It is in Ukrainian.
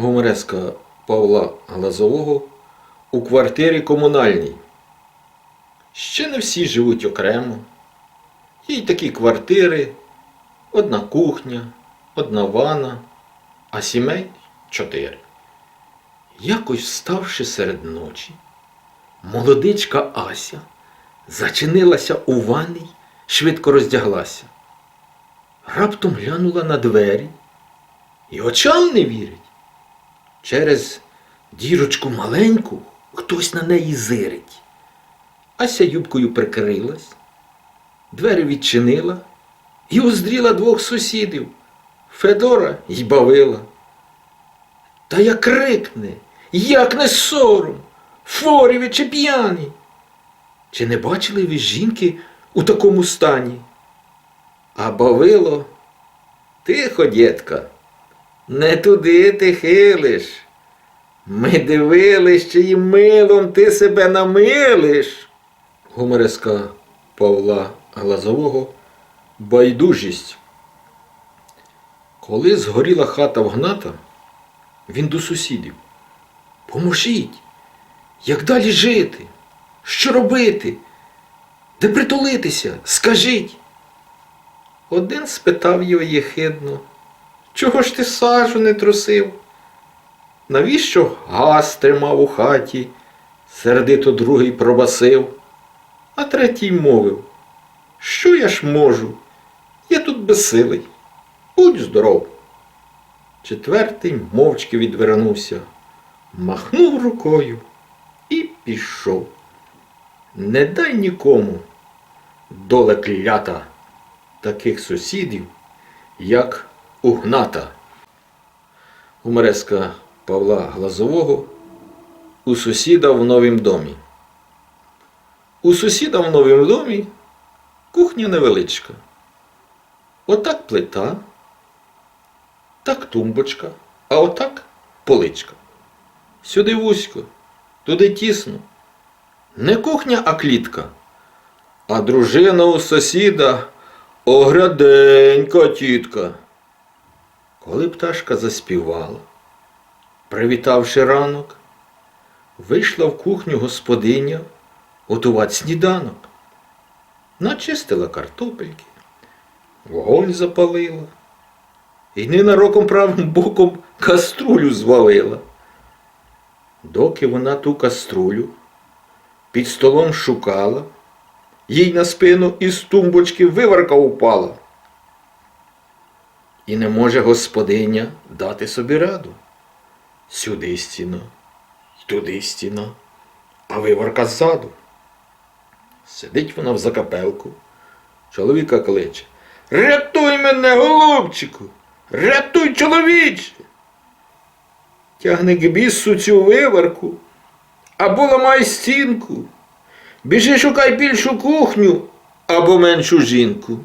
гумореска Павла Глазового у квартирі комунальній. Ще не всі живуть окремо. Є й такі квартири, одна кухня, одна ванна, а сімей чотири. Якось вставши серед ночі, молодичка Ася зачинилася у ванній, швидко роздяглася. Раптом глянула на двері і очам не вірить. Через дірочку маленьку хтось на неї зирить. Ася юбкою прикрилась, двері відчинила і уздріла двох сусідів Федора й Бавила. Та як крикне, як не сором, форіві чи п'яні. Чи не бачили ви жінки у такому стані? А Бавило, тихо, дітка, не туди ти хилиш. Ми дивились, чи їм милом ти себе намилиш. Гумореска Павла Глазового Байдужість. Коли згоріла хата в Гната, він до сусідів. Поможіть, як далі жити? Що робити? Де притулитися? Скажіть. Один спитав його єхидно, чого ж ти сажу не трусив? Навіщо газ тримав у хаті? Сердито другий пробасив, а третій мовив, що я ж можу? Я тут безсилий. Будь здоров. Четвертий мовчки відвернувся, махнув рукою і пішов. Не дай нікому, доле клята, таких сусідів, як угната. Гумореска Павла Глазового у сусіда в новім домі. У сусіда в новім домі кухня невеличка. Отак плита, так тумбочка, а отак поличка. Сюди вузько, туди тісно. Не кухня, а клітка. А дружина у сусіда огряденька тітка. Коли пташка заспівала, привітавши ранок, вийшла в кухню господиня готувати сніданок. Начистила картопельки, вогонь запалила і ненароком правим боком каструлю звалила. Доки вона ту каструлю під столом шукала, їй на спину із тумбочки виварка упала. І не може господиня дати собі раду. Сюди стіна, туди стіна, а виварка ззаду. Сидить вона в закапелку, чоловіка кличе. Рятуй мене, голубчику! Рятуй, чоловіче! Тягне к бісу цю виварку, або ламай стінку. Біжи шукай більшу кухню або меншу жінку.